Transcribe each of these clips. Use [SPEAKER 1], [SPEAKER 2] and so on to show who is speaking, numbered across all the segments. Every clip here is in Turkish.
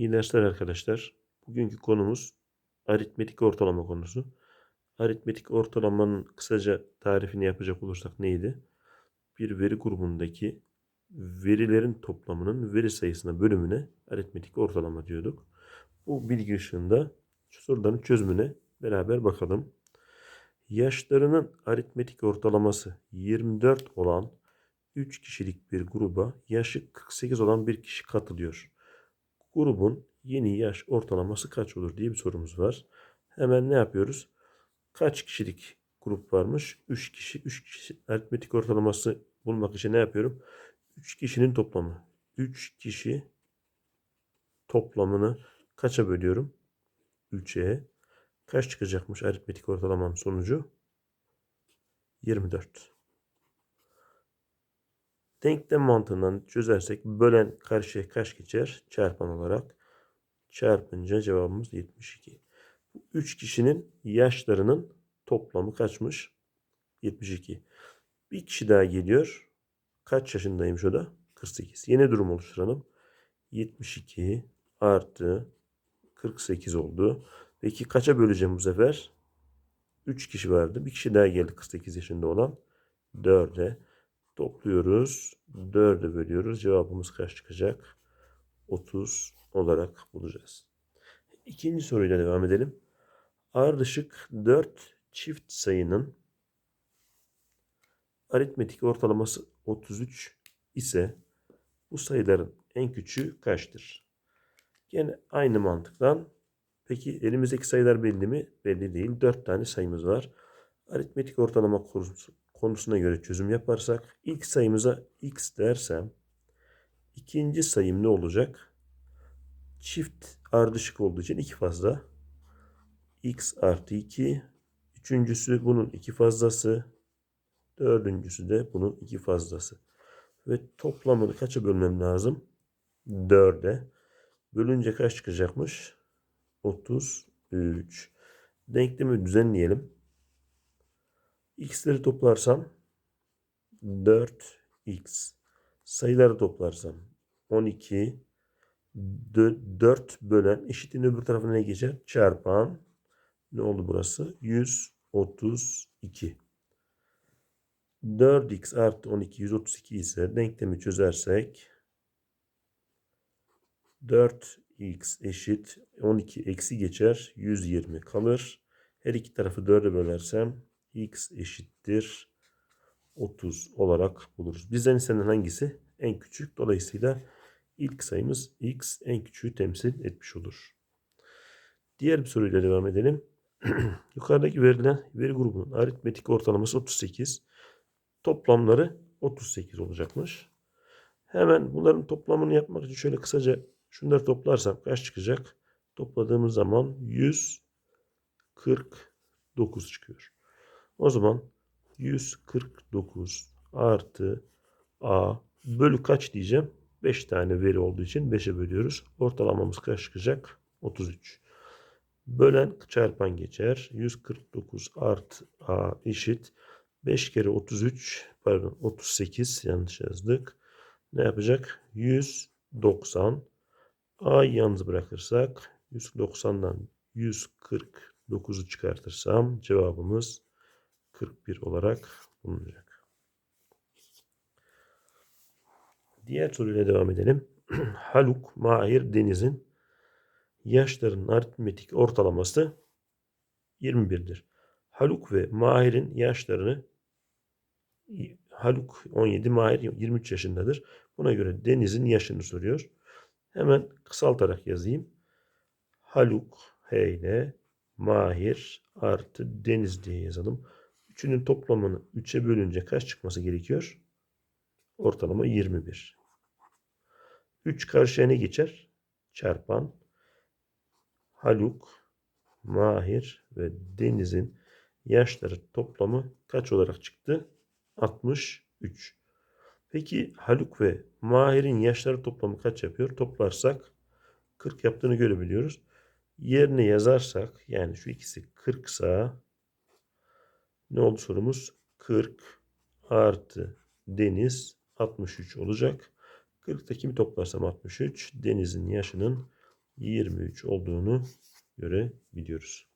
[SPEAKER 1] İyi dersler arkadaşlar. Bugünkü konumuz aritmetik ortalama konusu. Aritmetik ortalamanın kısaca tarifini yapacak olursak neydi? Bir veri grubundaki verilerin toplamının veri sayısına bölümüne aritmetik ortalama diyorduk. Bu bilgi ışığında şu soruların çözümüne beraber bakalım. Yaşlarının aritmetik ortalaması 24 olan 3 kişilik bir gruba yaşı 48 olan bir kişi katılıyor. Grubun yeni yaş ortalaması kaç olur diye bir sorumuz var. Hemen ne yapıyoruz? Kaç kişilik grup varmış? 3 kişi. 3 kişi aritmetik ortalaması bulmak için ne yapıyorum? 3 kişinin toplamı. 3 kişi toplamını kaça bölüyorum? 3'e. Kaç çıkacakmış aritmetik ortalamanın sonucu? 24. Denklem mantığından çözersek bölen karşıya kaç geçer? Çarpan olarak. Çarpınca cevabımız 72. Bu 3 kişinin yaşlarının toplamı kaçmış? 72. Bir kişi daha geliyor. Kaç yaşındaymış o da? 48. Yeni durum oluşturalım. 72 artı 48 oldu. Peki kaça böleceğim bu sefer? 3 kişi vardı. Bir kişi daha geldi 48 yaşında olan. 4'e. Topluyoruz. 4'e bölüyoruz. Cevabımız kaç çıkacak? 30 olarak bulacağız. İkinci soruyla devam edelim. Ardışık 4 çift sayının aritmetik ortalaması 33 ise bu sayıların en küçüğü kaçtır? Yine aynı mantıktan peki elimizdeki sayılar belli mi? Belli değil. 4 tane sayımız var. Aritmetik ortalama konusuna göre çözüm yaparsak ilk sayımıza x dersem ikinci sayım ne olacak? Çift ardışık olduğu için iki fazla. x artı 2. Üçüncüsü bunun iki fazlası. Dördüncüsü de bunun iki fazlası. Ve toplamını kaça bölmem lazım? 4'e. Bölünce kaç çıkacakmış? 33. Denklemi düzenleyelim. X'leri toplarsam 4x. Sayıları toplarsam 12 4 bölen eşitliğin öbür tarafına ne geçer? Çarpan ne oldu burası? 132. 4x artı 12 132 ise denklemi çözersek 4x eşit 12 eksi geçer 120 kalır. Her iki tarafı 4'e bölersem x eşittir 30 olarak buluruz. Bizden istenen hangisi? En küçük. Dolayısıyla ilk sayımız x en küçüğü temsil etmiş olur. Diğer bir soruyla devam edelim. Yukarıdaki verilen veri grubunun aritmetik ortalaması 38. Toplamları 38 olacakmış. Hemen bunların toplamını yapmak için şöyle kısaca şunları toplarsam kaç çıkacak? Topladığımız zaman 149 çıkıyor. O zaman 149 artı a bölü kaç diyeceğim? 5 tane veri olduğu için 5'e bölüyoruz. Ortalamamız kaç çıkacak? 33. Bölen çarpan geçer. 149 artı a eşit. 5 kere 33 pardon 38 yanlış yazdık. Ne yapacak? 190. A'yı yalnız bırakırsak 190'dan 149'u çıkartırsam cevabımız 41 olarak bulunacak. Diğer soruyla devam edelim. Haluk, Mahir, Deniz'in yaşlarının aritmetik ortalaması 21'dir. Haluk ve Mahir'in yaşlarını Haluk 17, Mahir 23 yaşındadır. Buna göre Deniz'in yaşını soruyor. Hemen kısaltarak yazayım. Haluk H ile Mahir artı Deniz diye yazalım. Üçünün toplamını 3'e bölünce kaç çıkması gerekiyor? Ortalama 21. 3 karşıya ne geçer? Çarpan. Haluk, Mahir ve Deniz'in yaşları toplamı kaç olarak çıktı? 63. Peki Haluk ve Mahir'in yaşları toplamı kaç yapıyor? Toplarsak 40 yaptığını görebiliyoruz. Yerine yazarsak yani şu ikisi 40 sa ne oldu sorumuz? 40 artı deniz 63 olacak. 40'ta kimi toplarsam 63. Denizin yaşının 23 olduğunu görebiliyoruz.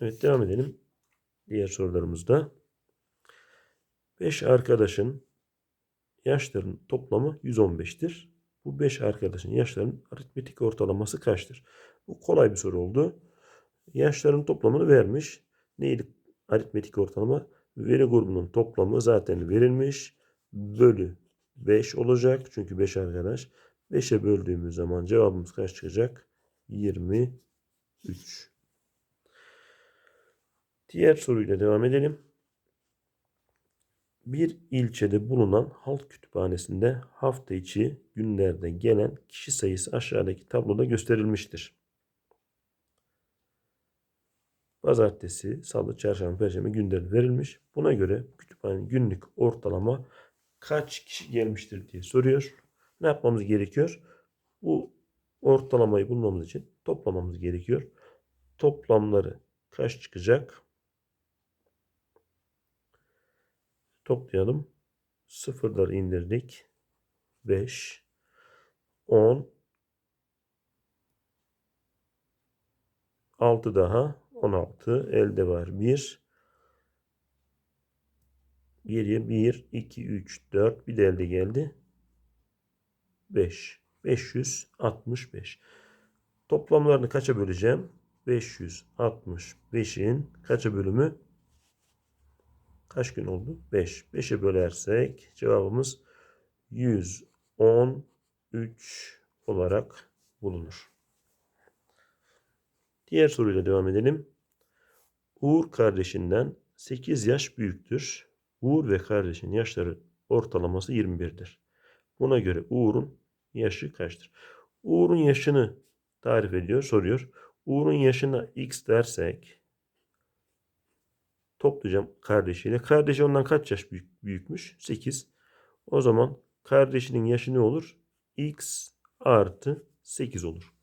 [SPEAKER 1] Evet devam edelim. Diğer sorularımızda. 5 arkadaşın yaşlarının toplamı 115'tir. Bu 5 arkadaşın yaşlarının aritmetik ortalaması kaçtır? Bu kolay bir soru oldu. Yaşların toplamını vermiş. Neydi aritmetik ortalama? Veri grubunun toplamı zaten verilmiş. Bölü 5 olacak. Çünkü 5 arkadaş. 5'e böldüğümüz zaman cevabımız kaç çıkacak? 23. Diğer soruyla devam edelim. Bir ilçede bulunan halk kütüphanesinde hafta içi günlerde gelen kişi sayısı aşağıdaki tabloda gösterilmiştir. Pazartesi, salı, çarşamba, perşembe günleri verilmiş. Buna göre kütüphanenin günlük ortalama kaç kişi gelmiştir diye soruyor. Ne yapmamız gerekiyor? Bu ortalamayı bulmamız için toplamamız gerekiyor. Toplamları kaç çıkacak? Toplayalım. Sıfırları indirdik. 5 10 6 daha 16 elde var 1 geriye 1 2 3 4 bir de elde geldi. 5 565 toplamlarını kaça böleceğim? 565'in kaça bölümü? Kaç gün oldu? 5 5'e bölersek cevabımız 113 olarak bulunur. Diğer soruyla devam edelim. Uğur kardeşinden 8 yaş büyüktür. Uğur ve kardeşin yaşları ortalaması 21'dir. Buna göre Uğur'un yaşı kaçtır? Uğur'un yaşını tarif ediyor, soruyor. Uğur'un yaşına x dersek toplayacağım kardeşiyle. Kardeşi ondan kaç yaş büyük, büyükmüş? 8. O zaman kardeşinin yaşı ne olur? x artı 8 olur.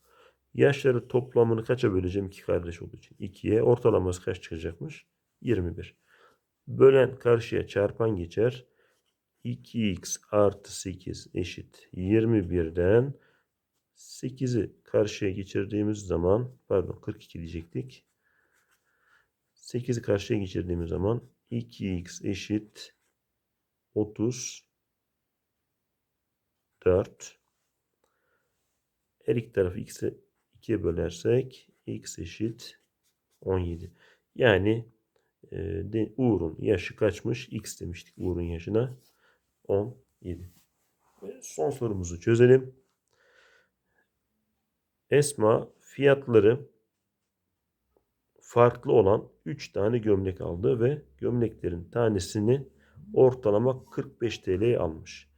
[SPEAKER 1] Yaşları toplamını kaça böleceğim? 2 kardeş olduğu için. 2'ye ortalaması kaç çıkacakmış? 21. Bölen karşıya çarpan geçer. 2x artı 8 eşit 21'den 8'i karşıya geçirdiğimiz zaman pardon 42 diyecektik. 8'i karşıya geçirdiğimiz zaman 2x eşit 34 her iki tarafı x'e 2'ye bölersek x eşit 17. Yani e, de, Uğur'un yaşı kaçmış? X demiştik Uğur'un yaşına. 17. Ve son sorumuzu çözelim. Esma fiyatları farklı olan 3 tane gömlek aldı ve gömleklerin tanesini ortalama 45 TL'ye almış.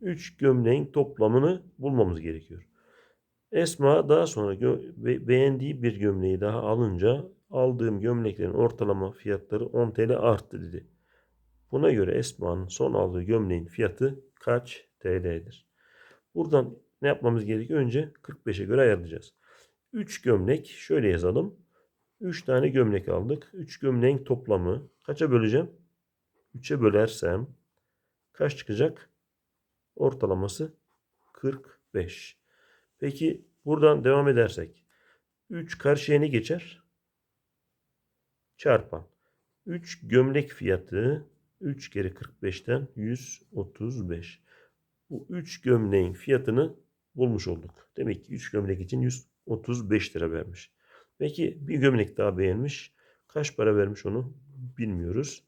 [SPEAKER 1] 3 gömleğin toplamını bulmamız gerekiyor. Esma daha sonra beğendiği bir gömleği daha alınca aldığım gömleklerin ortalama fiyatları 10 TL arttı dedi. Buna göre Esma'nın son aldığı gömleğin fiyatı kaç TL'dir? Buradan ne yapmamız gerekiyor? Önce 45'e göre ayarlayacağız. 3 gömlek şöyle yazalım. 3 tane gömlek aldık. 3 gömleğin toplamı kaça böleceğim? 3'e bölersem kaç çıkacak? Ortalaması 45. Peki buradan devam edersek 3 karşıya ne geçer? Çarpan. 3 gömlek fiyatı 3 kere 45'ten 135. Bu 3 gömleğin fiyatını bulmuş olduk. Demek ki 3 gömlek için 135 lira vermiş. Peki bir gömlek daha beğenmiş. Kaç para vermiş onu bilmiyoruz.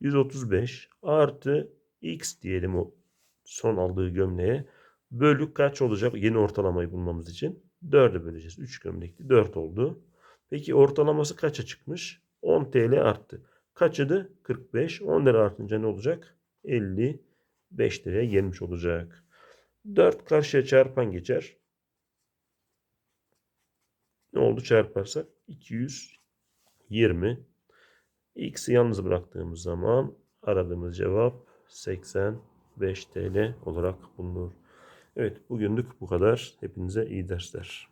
[SPEAKER 1] 135 artı x diyelim o son aldığı gömleğe. Bölü kaç olacak yeni ortalamayı bulmamız için? 4'e böleceğiz. 3 gömlekli 4 oldu. Peki ortalaması kaça çıkmış? 10 TL arttı. Kaçıdı? 45. 10 lira artınca ne olacak? 55 liraya gelmiş olacak. 4 karşıya çarpan geçer. Ne oldu çarparsak? 220. X'i yalnız bıraktığımız zaman aradığımız cevap 85 TL olarak bulunur. Evet bugünlük bu kadar. Hepinize iyi dersler.